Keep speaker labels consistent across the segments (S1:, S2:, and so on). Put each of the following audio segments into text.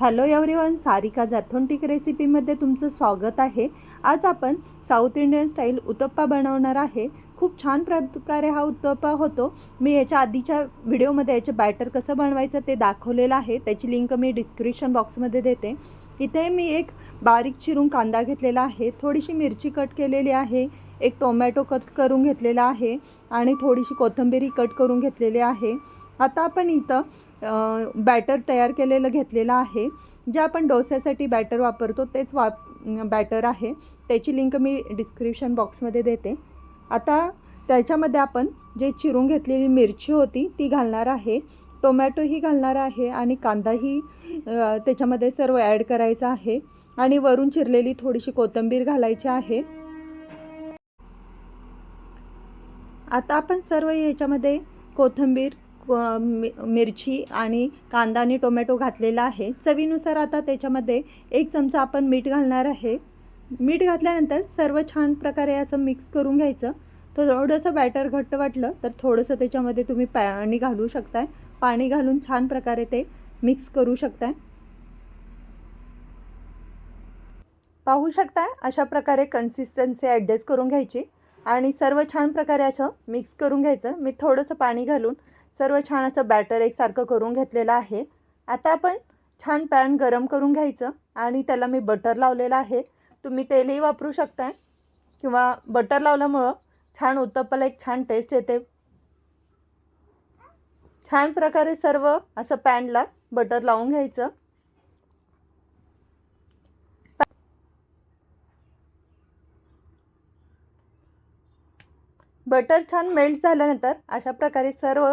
S1: Hello everyone Sarika जॅथोंटिक रेसिपीमध्ये तुमचं स्वागत आहे. आज आपण साऊथ इंडियन स्टाईल उत्तप्पा बनवणार आहे. खूप छान प्रकारे हा उत्तप्पा होतो. मी याच्या आधीच्या व्हिडिओमध्ये याचे बॅटर कसं बनवायचं ते दाखवलेलं आहे. त्याची लिंक मी डिस्क्रिप्शन बॉक्समध्ये देते. इथे मी एक बारीक चिरून कांदा घेतलेला आहे. थोडीशी मिरची कट केलेली आहे. एक टोमॅटो कट करून घेतलेला आहे. आणि थोडीशी कोथिंबीरी कट करून घेतलेली आहे. आता आपण इथं बॅटर तयार केलेलं घेतलेलं आहे. जे आपण डोस्यासाठी बॅटर वापरतो तेच वाप बॅटर आहे. त्याची लिंक मी डिस्क्रिप्शन बॉक्समध्ये देते. आता त्याच्यामध्ये आपण जे चिरून घेतलेली मिरची होती ती घालणार आहे. टोमॅटोही घालणार आहे आणि कांदाही त्याच्यामध्ये सर्व ॲड करायचा आहे. आणि वरून चिरलेली थोडीशी कोथिंबीर घालायची आहे. आता आपण सर्व याच्यामध्ये कोथिंबीर मिरची आणि कांदा आणि टोमॅटो घातलेला आहे. चवीनुसार आता त्याच्यामध्ये एक चमचा आपण मीठ घालणार आहे. मीठ घातल्यानंतर सर्व छान प्रकारे असं मिक्स करून घ्यायचं. थोडंसं बॅटर घट्ट वाटलं तर थोडंसं त्याच्यामध्ये तुम्ही पाणी घालू शकताय. पाणी घालून छान प्रकारे ते मिक्स करू शकताय. पाहू शकताय अशा प्रकारे कन्सिस्टन्सी ॲडजस्ट करून घ्यायची. आणि सर्व छान प्रकारे असं मिक्स करून घ्यायचं. मी थोडंसं पाणी घालून सर्व छान असं बॅटर एकसारखं करून घेतलेलं आहे. आता आपण छान पॅन गरम करून घ्यायचं आणि त्याला मी बटर लावलेलं आहे. तुम्ही तेलही वापरू शकताय किंवा बटर लावल्यामुळं छान उत्तप्पाला एक छान टेस्ट येते. छान प्रकारे सर्व असं पॅनला बटर लावून घ्यायचं. बटर छान मेल्ट झाल्यानंतर अशा प्रकारे सर्व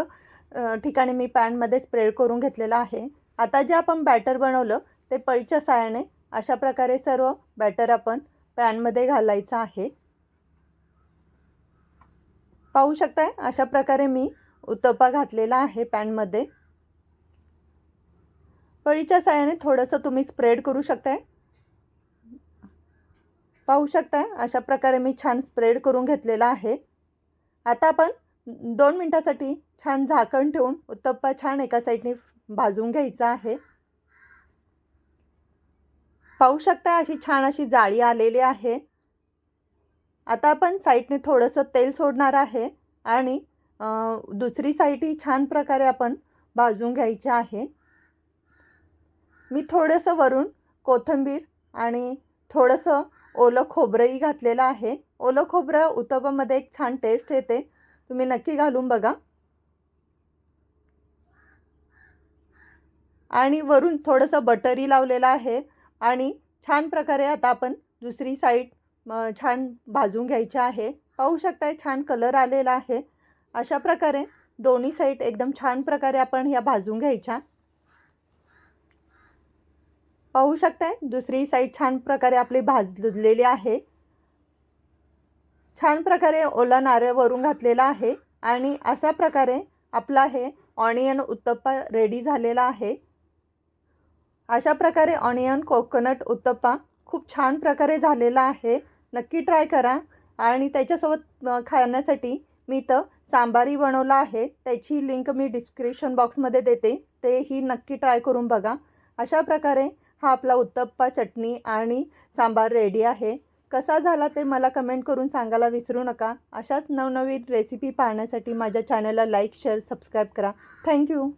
S1: ठिकाणी मी पॅनमध्ये स्प्रेड करून घेतलेलं आहे. आता जे आपण बॅटर बनवलं ते पळीच्या साहाय्याने अशा प्रकारे सर्व बॅटर आपण पॅनमध्ये घालायचं आहे. पाहू शकताय अशा प्रकारे मी उत्तप्पा घातलेला आहे पॅनमध्ये. पळीच्या साहाय्याने थोडंसं तुम्ही स्प्रेड करू शकताय. पाहू शकताय अशा प्रकारे मी छान स्प्रेड करून घेतलेला आहे. आता आपण दोन मिनटासाठी छान झाकण ठेवून उत्तप्पा छान एका साईडने भाजून घ्यायचा आहे. पाहू शकता अशी छान अशी जाळी आलेली आहे. आता आपण साईडने थोडंसं तेल सोडणार आहे आणि दुसरी साईडही छान प्रकारे आपण भाजून घ्यायची आहे. मी थोडंसं वरून कोथिंबीर आणि थोडंसं ओलं खोबरंही घातलेलं आहे. ओलं खोबरं उत्तप्पामध्ये एक छान टेस्ट येते. तुम्ही नक्की घालून बघा. आणि वरून थोडंसं बटरी लावलेलं आहे. आणि छान प्रकारे आता आपण दुसरी साईड छान भाजून घ्यायची आहे. पाहू शकताय छान कलर आलेला आहे. अशा प्रकारे दोन्ही साईड एकदम छान प्रकारे आपण ह्या भाजून घ्यायच्या. पाहू शकताय दुसरी साईड छान प्रकारे आपली भाजलेली आहे. छान प्रकारे ओला नारळ वरून घातलेला आहे आणि अशा प्रकारे आपला हे ऑनियन उत्तप्पा रेडी झालेला आहे. अशा प्रकारे ऑनियन कोकोनट उत्तप्पा खूप छान प्रकारे झालेला आहे. नक्की ट्राय करा आणि त्याच्यासोबत खाण्यासाठी मी तर सांबारही बनवला आहे. त्याची लिंक मी डिस्क्रिप्शन बॉक्समध्ये देते. तेही नक्की ट्राय करून बघा. अशा प्रकारे हा आपला उत्तप्पा चटणी आणि सांबार रेडी आहे. कसा झाला ते मला कमेंट करून सांगायला विसरू नका. अशाच नवनवीन रेसिपी पाहण्यासाठी माझ्या चॅनलला लाईक शेअर सबस्क्राईब करा. Thank you